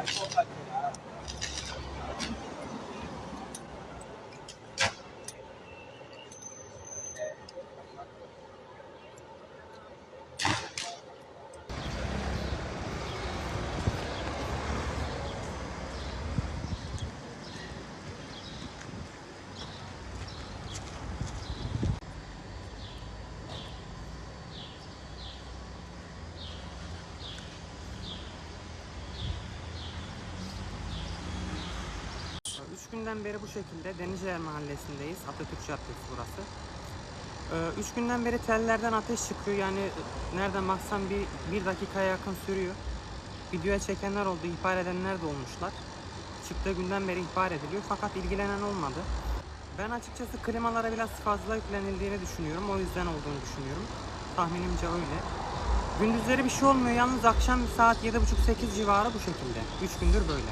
はい Üç günden beri bu şekilde Denizciler Mahallesi'ndeyiz. Atatürk Caddesi burası. Ee, Üç günden beri tellerden ateş çıkıyor. Yani nereden baksan bir, bir dakikaya yakın sürüyor. Videoya çekenler oldu, ihbar edenler de olmuşlar. Çıktığı günden beri ihbar ediliyor fakat ilgilenen olmadı. Ben açıkçası klimalara biraz fazla yüklenildiğini düşünüyorum. O yüzden olduğunu düşünüyorum. Tahminimce öyle. Gündüzleri bir şey olmuyor. Yalnız akşam saat 7.30-8 civarı bu şekilde. 3 gündür böyle.